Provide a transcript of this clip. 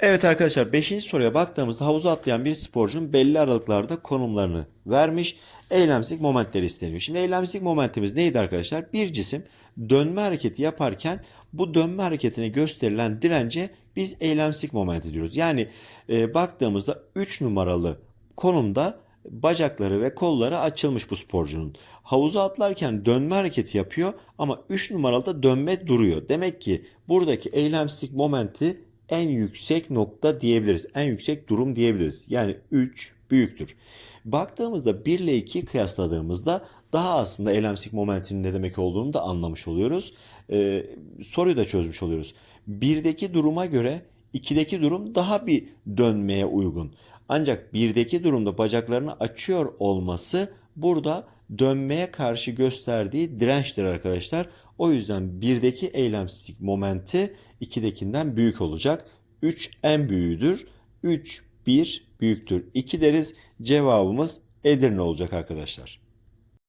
Evet arkadaşlar 5. soruya baktığımızda havuza atlayan bir sporcunun belli aralıklarda konumlarını vermiş. Eylemsizlik momentleri isteniyor. Şimdi eylemsizlik momentimiz neydi arkadaşlar? Bir cisim dönme hareketi yaparken bu dönme hareketine gösterilen dirence biz eylemsizlik momenti diyoruz. Yani e, baktığımızda 3 numaralı konumda bacakları ve kolları açılmış bu sporcunun. Havuza atlarken dönme hareketi yapıyor ama 3 numaralı dönme duruyor. Demek ki buradaki eylemsizlik momenti en yüksek nokta diyebiliriz. En yüksek durum diyebiliriz. Yani 3 büyüktür. Baktığımızda 1 ile 2'yi kıyasladığımızda daha aslında eylemsizlik momentinin ne demek olduğunu da anlamış oluyoruz. Ee, soruyu da çözmüş oluyoruz. 1'deki duruma göre 2'deki durum daha bir dönmeye uygun. Ancak 1'deki durumda bacaklarını açıyor olması burada dönmeye karşı gösterdiği dirençtir arkadaşlar. O yüzden 1'deki eylemsizlik momenti 2'dekinden büyük olacak. 3 en büyüğüdür. 3 1 büyüktür. 2 deriz. Cevabımız Edirne olacak arkadaşlar.